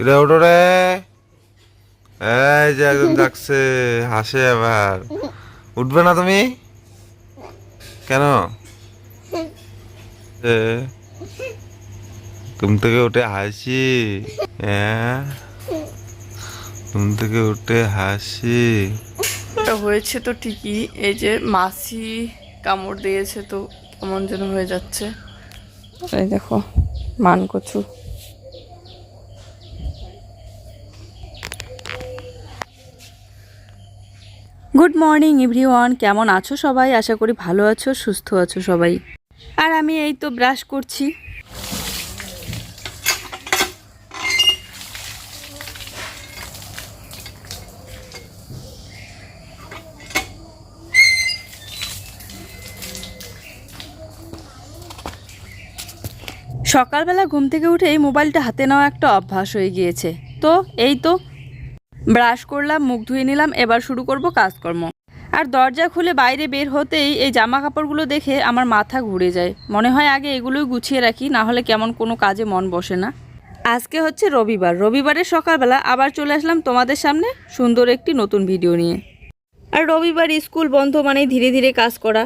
কিরে ওটো রে এই যে একজন ডাকছে হাসে আবার। উঠবে না তুমি? কেন? ঘুম থেকে উঠে হাসি। হ্যাঁ ঘুম থেকে উঠে হাসি। এটা হয়েছে তো ঠিকই এই যে মাছি কামড় দিয়েছে তো কেমন যেন হয়ে যাচ্ছে। এই দেখো মান কচু। গুড মর্নিং এভরিওয়ান কেমন আছো সবাই? আশা করি ভালো আছো, সুস্থ আছো সবাই। আর আমি এই তো ব্রাশ করছি। সকালবেলা ঘুম থেকে উঠে এই মোবাইলটা হাতে নেওয়া একটা অভ্যাস হয়ে গিয়েছে। তো, এই তো ব্রাশ করলাম, মুখ ধুয়ে নিলাম, এবার শুরু করব কাজকর্ম। আর দরজা খুলে বাইরে বের হতেই এই জামা কাপড়গুলো দেখে আমার মাথা ঘুরে যায়। মনে হয় আগে এগুলোই গুছিয়ে রাখি, না হলে কেমন কোনো কাজে মন বসে না। আজকে হচ্ছে রবিবার। রবিবারের সকালবেলা আবার চলে আসলাম তোমাদের সামনে সুন্দর একটি নতুন ভিডিও নিয়ে। আর রবিবার স্কুল বন্ধ মানেই ধীরে ধীরে কাজ করা।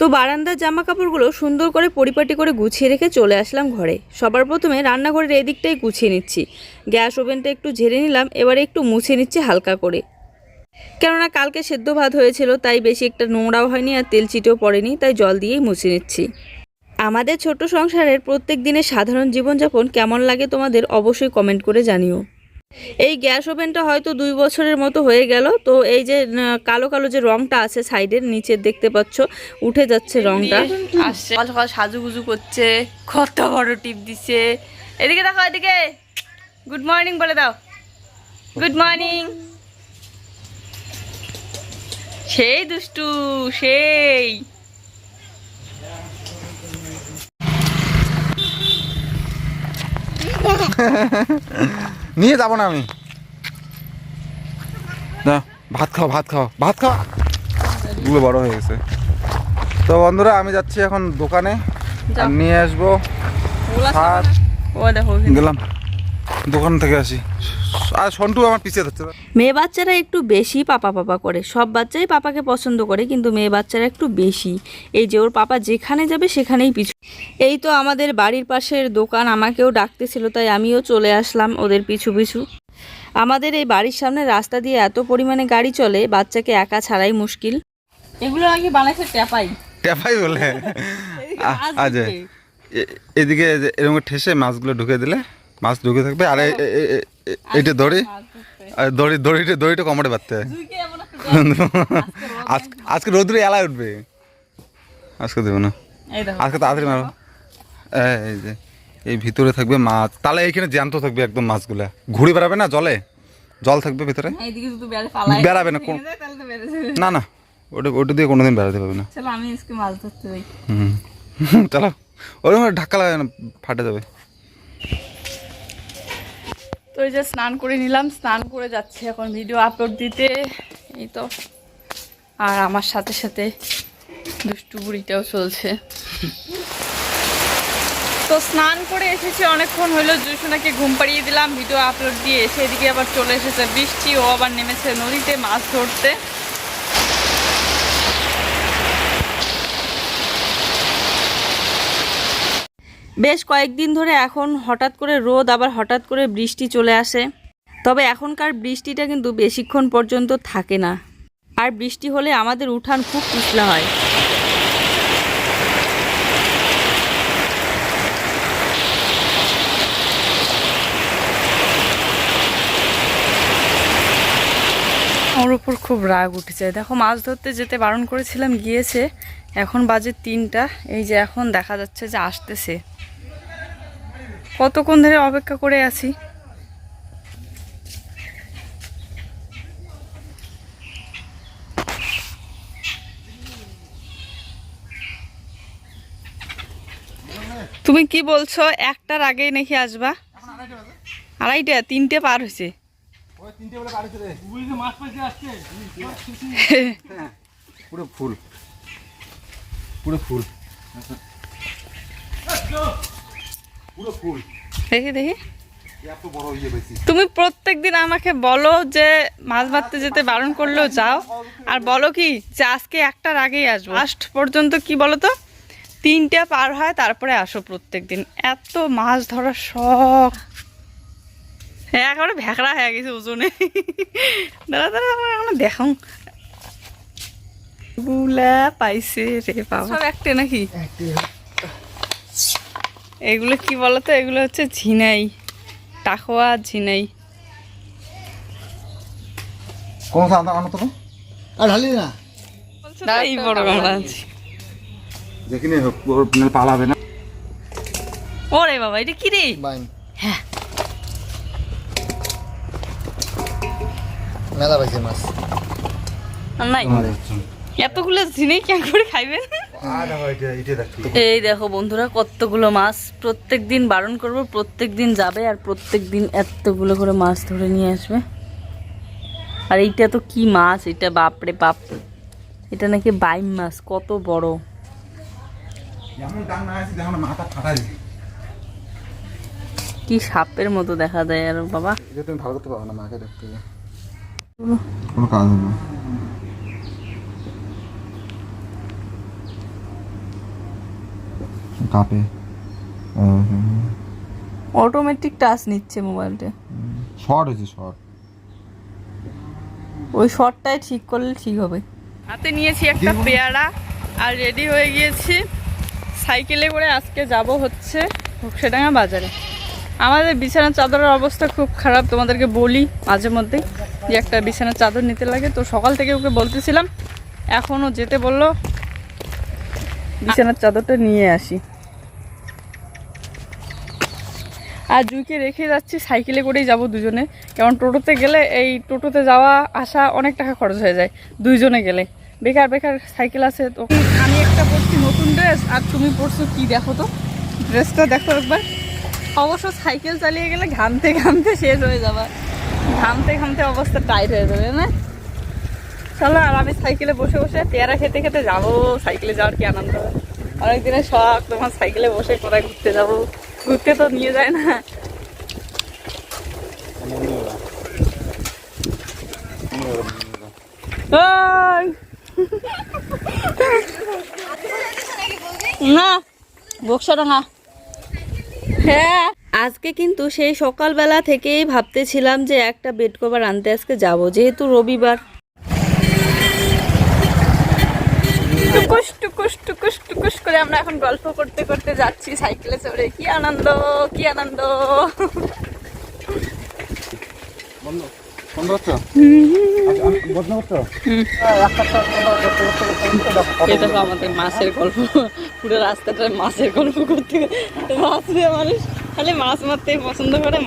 তো বারান্দার জামা কাপড়গুলো সুন্দর করে পরিপাটি করে গুছিয়ে রেখে চলে আসলাম ঘরে। সবার প্রথমে রান্নাঘরের এই দিকটাই গুছিয়ে নিচ্ছি। গ্যাস ওভেনটা একটু ঝেড়ে নিলাম, এবারে একটু মুছে নিচ্ছি হালকা করে। কেননা কালকে সেদ্ধ ভাত হয়েছিল, তাই বেশি একটা নোংরাও হয়নি আর তেল চিটেও পড়েনি, তাই জল দিয়েই মুছে নিচ্ছি। আমাদের ছোট সংসারের প্রত্যেক দিনের সাধারণ জীবনযাপন কেমন লাগে তোমাদের অবশ্যই কমেন্ট করে জানিও। এই গ্যাস ওভেনটা হয়তো দুই বছরের মতো হয়ে গেল। তো এই যে কালো কালো যে রংটা আছে সাইডের নিচে দেখতে পাচ্ছ উঠে যাচ্ছে রংটা। আসছে। সকাল সকাল সাজুগুজু করছে কত বড় টিপ দিছে এদিকে দেখো এদিকে। গুড মর্নিং বলে দাও। গুড মর্নিং সেই দুষ্টু সেই। নিয়ে যাব না আমি। না। ভাত খাও ভাত খাও ভাত খাও। এগুলো বড় হয়ে গেছে। তো বন্ধুরা আমি যাচ্ছি এখন দোকানে। নিয়ে আসব। গেলাম। দোকান থেকে আসি। আর সন্টু আমার পিছিয়ে যাচ্ছে মেয়ে বাচ্চারা একটু বেশি পাপা পাপা করে। সব বাচ্চাই পাপাকে পছন্দ করে কিন্তু মেয়ে বাচ্চারা একটু বেশি। এই যে ওর পাপা যেখানে যাবে সেখানেই পিছু। এই তো আমাদের বাড়ির পাশের দোকান আমাকেও ডাকতেছিল তাই আমিও চলে আসলাম ওদের পিছু পিছু। আমাদের এই বাড়ির সামনে রাস্তা দিয়ে এত পরিমাণে গাড়ি চলে বাচ্চাকে একা ছাড়াই মুশকিল। এগুলো নাকি বানাইছে ট্যাপাই। টেপাই বলে? আজ এদিকে এরকম ঠেসে মাছগুলো ঢুকে দিলে মাছ ঢুকে থাকবে। আর এ- এ- এ- এ- এইটা দড়ি। আর দড়ি দড়িটা দড়িটা কমরে বাঁধতে। হয় আজকে রোদ্রে এলায় উঠবে। আজকে দেবো না। আজকে তাড়াতাড়ি মারো। এই- যে এই ভিতরে থাকবে মাছ। তাহলে এইখানে জ্যান্ত থাকবে একদম মাছগুলা। ঘুরে বেড়াবে না জলে? জল থাকবে ভিতরে? বেড়াবে না না না ওটা ওটা দিয়ে কোনোদিন বেড়াতে পারবে না। চলো আমি আজকে মাছ ধরতে যাই। হুম। চলো। ওরকম ধাক্কা লাগে না ফাটে যাবে। তো এই যে স্নান করে নিলাম, স্নান করে যাচ্ছে এখন ভিডিও আপলোড দিতে। এই তো। আর আমার সাথে সাথে দুষ্টু বুড়িটাও চলছে। তো স্নান করে এসেছি, অনেকক্ষণ হলো জুসোনাকে ঘুম পাড়িয়ে দিলাম ভিডিও আপলোড দিয়ে এসে এদিকে আবার চলে এসেছে বৃষ্টি, ও আবার নেমেছে নদীতে মাছ ধরতে। বেশ কয়েকদিন ধরে এখন হঠাৎ করে রোদ, আবার হঠাৎ করে বৃষ্টি চলে আসে। তবে এখনকার বৃষ্টিটা কিন্তু বেশিক্ষণ পর্যন্ত থাকে না। আর বৃষ্টি হলে আমাদের উঠান খুব পিছলা হয়। ওর উপর খুব রাগ উঠেছে। দেখো, মাছ ধরতে যেতে বারণ করেছিলাম, গিয়েছে। এখন বাজে তিনটা। এই যে এখন দেখা যাচ্ছে যে আসতেছে। কতক্ষণ ধরে অপেক্ষা করে আছি? তুমি কি বলছো একটার আগেই নাকি আসবা? আড়াইটা তিনটে পার হয়েছে। পুরো ফুল। পুরো ফুল। পুরো ফুল। দেখি দেখি। এত বড় ইয়ে তুমি প্রত্যেকদিন আমাকে বলো যে মাছ মারতে যেতে বারণ করলেও যাও। আর বলো কি যে আজকে একটার আগেই আসব। লাস্ট পর্যন্ত কি বলো তো? তিনটা পার হয় তারপরে আসো প্রত্যেক দিন এত মাছ ধরার শখ। হ্যাঁ একেবারে ভেকড়া হয়ে গেছে ওজনে। দাঁড়া দাঁড়া আমার এখন দেখাও। গুলা পাইছে রে বাবা। সব একটা নাকি? এগুলো কি বলতো? এগুলো হচ্ছে ঝিনাই। টাকোয়া ঝিনাই। কোন সাদা আনো তো? আর ঢালি না। এই বড় আছি। দেখিনি পালাবে না। ওরে বাবা এটা কি রে? বাইন। হ্যাঁ। মেলা পাইছে মাছ। আর নাই। এতগুলো ঝিনাই কেন করে খাইবেন এই দেখো বন্ধুরা কতগুলো মাছ। প্রত্যেক দিন বারণ করব প্রত্যেক দিন যাবে আর প্রত্যেক দিন এতগুলো করে মাছ ধরে নিয়ে আসবে। আর এইটা তো কি মাছ এটা বাপরে বাপ। এটা নাকি বাইম মাছ কত বড়। কি সাপের মতো দেখা যায় আর বাবা। তুমি ভালো করতে পারো না মাকে দেখতে কোনো কাজ না কাপে। অটোমেটিক টাচ নিচ্ছে মোবাইলটা শর্ট হয়েছে শর্ট ওই শর্টটাই ঠিক করলে ঠিক হবে। হাতে নিয়েছি একটা পেয়ারা আর রেডি হয়ে গিয়েছি। সাইকেলে করে আজকে যাব হচ্ছে ঘুকসেডাঙ্গা বাজারে। আমাদের বিছানার চাদরের অবস্থা খুব খারাপ তোমাদেরকে বলি মাঝে মধ্যেই যে একটা বিছানার চাদর নিতে লাগে। তো সকাল থেকে ওকে বলতেছিলাম এখনও যেতে বলল বিছানার চাদরটা নিয়ে আসি। আর জুইকে রেখে যাচ্ছি, সাইকেলে করেই যাব দুজনে। কারণ টোটোতে গেলে এই টোটোতে যাওয়া, আসা অনেক টাকা খরচ হয়ে যায় দুইজনে গেলে। বেকার বেকার সাইকেল আছে তো। আমি একটা পরছি নতুন ড্রেস, আর তুমি পরছো কি দেখো তো? ড্রেসটা দেখো একবার। অবশ্য সাইকেল চালিয়ে গেলে ঘামতে ঘামতে শেষ হয়ে যাবে। ঘামতে ঘামতে অবস্থা টাইট হয়ে যাবে, না? চলো, আর আমি সাইকেলে বসে বসে পেয়ারা খেতে খেতে যাব। সাইকেলে যাওয়ার কি আনন্দ? অনেক দিনের শখ, তোমার সাইকেলে বসে কোথায় ঘুরতে যাব? ঘুরতে তো নিয়ে যায় না! না হ্যাঁ আজকে কিন্তু সেই সকালবেলা থেকেই ভাবতেছিলাম যে একটা বেড কভার আনতে আজকে যাব, যেহেতু রবিবার। টুকুস টুকুস টুকুস। আমরা এখন গল্প করতে করতে যাচ্ছি সাইকেলে চড়ে। কি আনন্দ কি আনন্দ। আমাদের মাছের গল্প। পুরো রাস্তাটা মাছের গল্প করতে মাছ মানুষ খালি মাছ মারতেই পছন্দ করে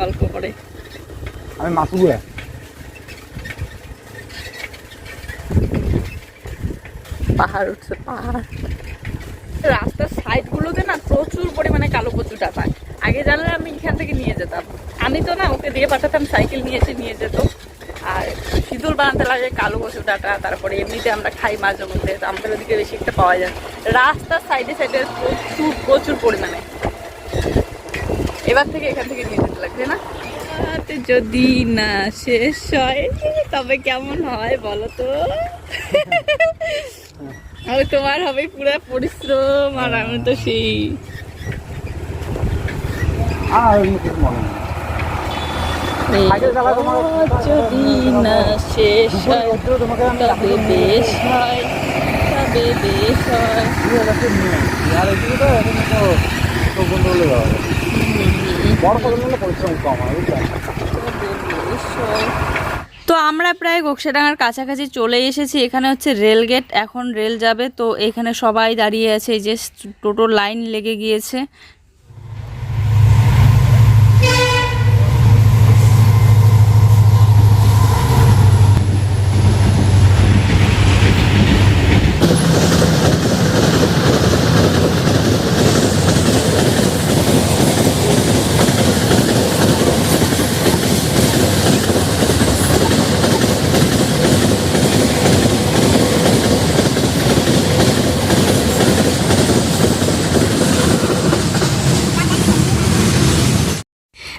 গল্প করে। আমি পাহাড় উঠছে পাহাড়। রাস্তার সাইড গুলোতে না প্রচুর পরিমাণে কালো কচুটা পায় আগে জানলে আমি এখান থেকে নিয়ে যেতাম। আমি তো না ওকে দিয়ে পাঠাতাম সাইকেল নিয়ে এসে নিয়ে যেত। আর সিঁদুর বানাতে লাগে কালো কচু ডাটা তারপরে এমনিতে আমরা খাই মাঝে মধ্যে তো আমাদের ওদিকে বেশি একটা পাওয়া যায়। না। রাস্তার সাইডে সাইডে প্রচুর প্রচুর পরিমাণে। এবার থেকে এখান থেকে নিয়ে যেতে লাগবে না? যদি না শেষ হয় তবে কেমন হয় বলো তো? আমি তোমার হবে পুরো পরিশ্রম আর আমি তো সেই। যদি না শেষ হয় তবে বেশ হয় তবে বেশ হয়। পরিশ্রম কম হয়। তো আমরা প্রায় গোকসাডাঙ্গার কাছাকাছি চলে এসেছি। এখানে হচ্ছে রেলগেট এখন রেল যাবে। তো এখানে সবাই দাঁড়িয়ে আছে। এই যে টোটোর লাইন লেগে গিয়েছে।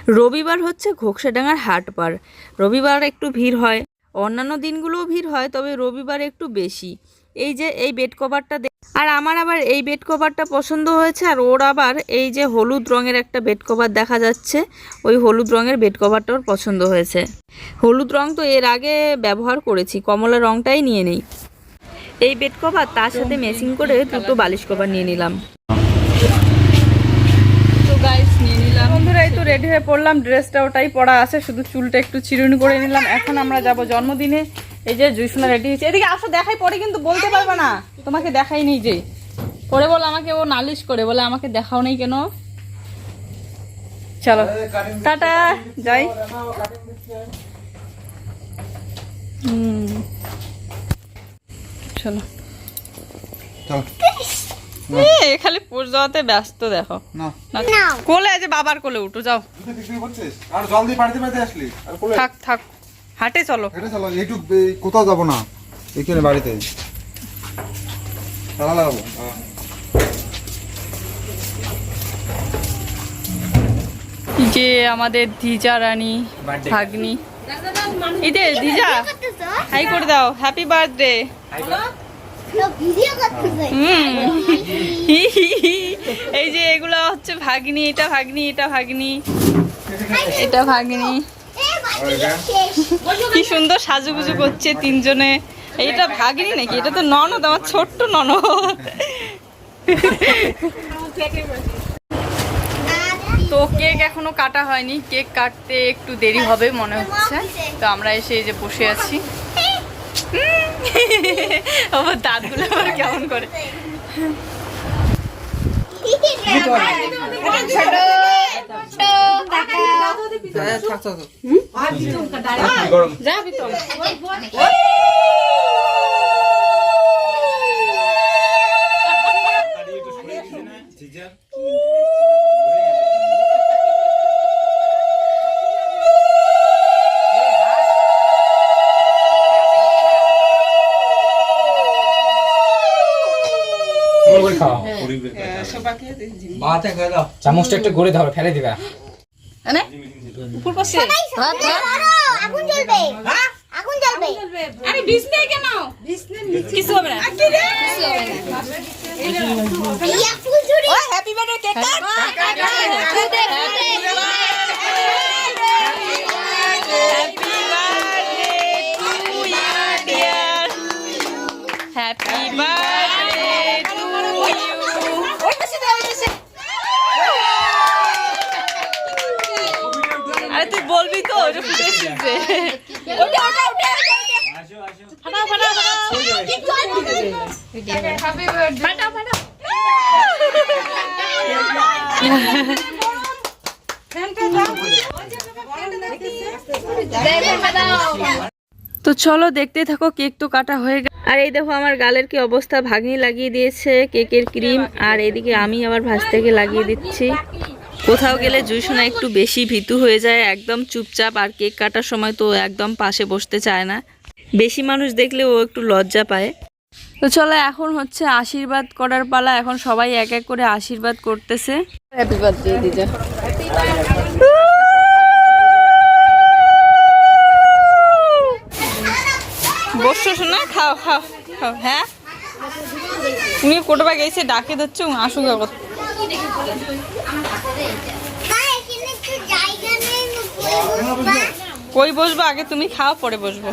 রবিবার হচ্ছে ঘোকসাডাঙ্গার হাটবার রবিবার একটু ভিড় হয় অন্যান্য দিনগুলোও ভিড় হয় তবে রবিবার একটু বেশি। এই যে এই বেড কভারটা আর আমার আবার এই বেড কভারটা পছন্দ হয়েছে আর ওর আবার এই যে হলুদ রঙের একটা বেড কভার দেখা যাচ্ছে ওই হলুদ রঙের বেড কভারটা ওর পছন্দ হয়েছে। হলুদ রং তো এর আগে ব্যবহার করেছি কমলা রংটাই নিয়ে নেই। এই বেড কভার তার সাথে ম্যাচিং করে দুটো বালিশ কভার নিয়ে নিলাম তো গাইস নিয়ে নিলাম বন্ধুরা এই তো রেডি হয়ে পড়লাম ড্রেসটা ওটাই পরা আছে শুধু চুলটা একটু চিরুনি করে নিলাম। এখন আমরা যাব জন্মদিনে। এই যে জুইসোনা রেডি হয়েছে। এদিকে আসো দেখাই পরে কিন্তু বলতে পারবে না। তোমাকে দেখাই নেই যে। পরে বলে আমাকে ও নালিশ করে বলে আমাকে দেখাও নেই কেন? চলো। টাটা যাই। হুম। চলো। চল। খালি পোষ দেওয়াতে ব্যস্ত দেখো। কোলে আছে বাবার কোলে উঠো যাও। বাড়িতে বাড়িতে আসলি? থাক থাক। হাটে চলো। হেঁটে চলো এইটুক কোথাও যাব না। এখানে বাড়িতে। তালা লাগাবো। যে আমাদের দিজা রানী ভাগ্নি। এই যে দিজা। হাই করে দাও হ্যাপি বার্থডে এই যে এগুলো হচ্ছে ভাগ্নি এটা ভাগ্নি এটা ভাগ্নি। এটা ভাগ্নি। কি সুন্দর সাজুগুজু করছে তিনজনে। এইটা ভাগ্নি নাকি? এটা তো ননদ আমার ছোট্ট ননদ। তো কেক এখনও কাটা হয়নি। কেক কাটতে একটু দেরি হবে মনে হচ্ছে। তো আমরা এসে এই যে বসে আছি। আমার দাঁতগুলো আবার কেমন করে? যাবি তো চামচটা একটু গড়ে ধরো ফেলে দিবা। এনে? উপর পাশে আগুন আরে তুই বলবি তো ওটা ফুটে এসেছে। ওটা ওটা ওটা ফাটা ফাটা ফাটা ফাটা তো চলো দেখতে থাকো কেক তো কাটা হয়ে গেল। আর এই দেখো আমার গালের কি অবস্থা? ভাগনি লাগিয়ে দিয়েছে কেকের ক্রিম। আর এদিকে আমি আবার ভাজ থেকে লাগিয়ে দিচ্ছি। কোথাও গেলে জুইসোনা একটু বেশি ভীতু হয়ে যায় একদম চুপচাপ আর কেক কাটার সময় তো একদম পাশে বসতে চায় না। বেশি মানুষ দেখলে ও একটু লজ্জা পায়। তো চলো এখন হচ্ছে আশীর্বাদ করার পালা এখন সবাই এক এক করে আশীর্বাদ করতেছে। হ্যাপি বার্থডে দিদা বসছো শোনা? খাও খাও খাও হ্যাঁ? তুমি কোটোবা গেছে ডাকে দিচ্ছ আসুক কই বসবো? আগে তুমি খাও, পরে বসবো।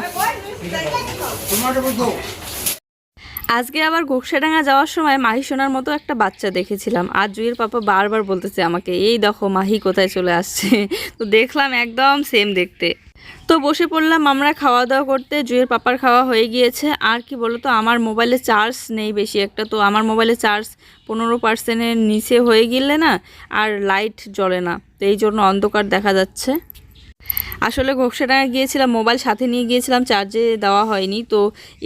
আজকে আবার গোকসাডাঙ্গা যাওয়ার সময় মাহি সোনার মতো একটা বাচ্চা দেখেছিলাম। আর জুয়ের পাপা বারবার বলতেছে আমাকে, এই দেখো মাহি কোথায় চলে আসছে? তো দেখলাম একদম সেম দেখতে। তো বসে পড়লাম, আমরা খাওয়া দাওয়া করতে, জুয়ের পাপার খাওয়া হয়ে গিয়েছে। আর কি বলতো, আমার মোবাইলে চার্জ নেই বেশি একটা। তো আমার মোবাইলে চার্জ পনেরো পার্সেন্টের নিচে হয়ে গেলে না, আর লাইট জ্বলে না। তো এই জন্য অন্ধকার দেখা যাচ্ছে। আসলে ঘোকসাডাঙ্গা গিয়েছিলাম, মোবাইল সাথে নিয়ে গিয়েছিলাম, চার্জে দেওয়া হয়নি। তো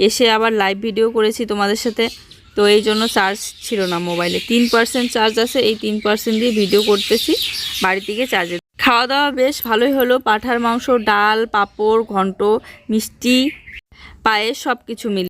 এসে আবার লাইভ ভিডিও করেছি তোমাদের সাথে। তো এই জন্য চার্জ ছিল না মোবাইলে তিন পার্সেন্ট চার্জ আছে, এই তিন পার্সেন্ট দিয়ে ভিডিও করতেছি বাড়ি থেকে চার্জে খাওয়া দাওয়া বেশ ভালোই হলো, পাঠার মাংস, ডাল, পাপড়, ঘন্ট, মিষ্টি, পায়েস সব কিছু মিলে।